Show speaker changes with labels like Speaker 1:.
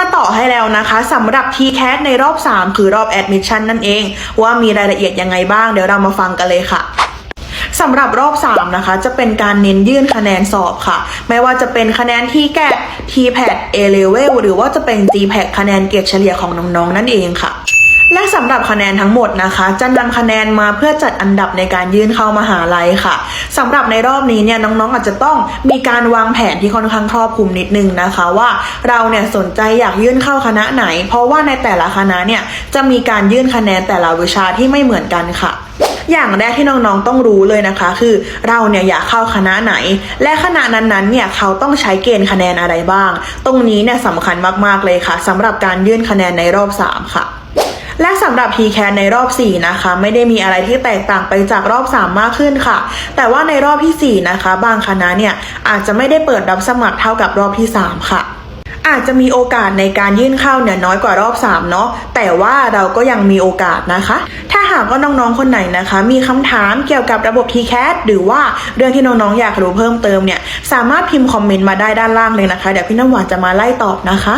Speaker 1: มาต่อให้แล้วนะคะสำหรับ TCAT ในรอบ 3 คือรอบ Admission นั่นเอง ว่ามีรายละเอียดยังไงบ้างเดี๋ยวเรามาฟังกันเลยค่ะสำหรับรอบ3นะคะจะเป็นการเน้นยื่นคะแนนสอบค่ะ ไม่ว่าจะเป็นคะแนนที่แกะ TPAT A Level หรือว่าจะเป็น GPAT คะแนนเกรดเฉลี่ยของน้องๆนั่นเองค่ะ และสำหรับคะแนนทั้งหมดนะคะ จะนำคะแนนมาเพื่อจัดอันดับในการยื่นเข้ามหาลัยค่ะสำหรับในรอบนี้เนี่ยน้องๆอาจจะต้องมีการวางแผนที่ค่อนข้างครอบคลุมนิดนึงนะคะ ว่าเราเนี่ยสนใจอยากยื่นเข้าคณะไหน เพราะว่าในแต่ละคณะเนี่ยจะมีการยื่นคะแนนแต่ละวิชาที่ไม่เหมือนกันค่ะอย่างแรกที่น้องๆต้องรู้เลยนะคะ คือเราเนี่ยอยากเข้าคณะไหน และคณะนั้นๆเนี่ยเขาต้องใช้เกณฑ์คะแนนอะไรบ้าง ตรงนี้เนี่ยสำคัญมากๆเลยค่ะสำหรับการยื่นคะแนนในรอบ 3 ค่ะ และสำหรับ PCAT ในรอบ 4 นะคะ ไม่ได้มีอะไรที่แตกต่างไปจากรอบ 3 มากขึ้นค่ะ แต่ว่าในรอบทีสี่ 4 นะคะ บางคณะเนี่ยอาจจะไม่ได้เปิดรับสมัครเท่ากับรอบที่ 3 ค่ะอาจจะมีโอกาสในการยื่นเข้าเนี่ยน้อยกว่ารอบ 3 เนาะแต่ว่าเราก็ยังมีโอกาสนะคะ ถ้าหากว่าน้องๆคนไหนนะคะ มีคำถามเกี่ยวกับระบบ TCAT หรือว่าเรื่องที่น้องๆอยากรู้เพิ่มเติมเนี่ยสามารถพิมพ์คอมเมนต์มาได้ด้านล่างเลยนะคะ เดี๋ยวพี่น้ำหวานจะมาไล่ตอบนะคะ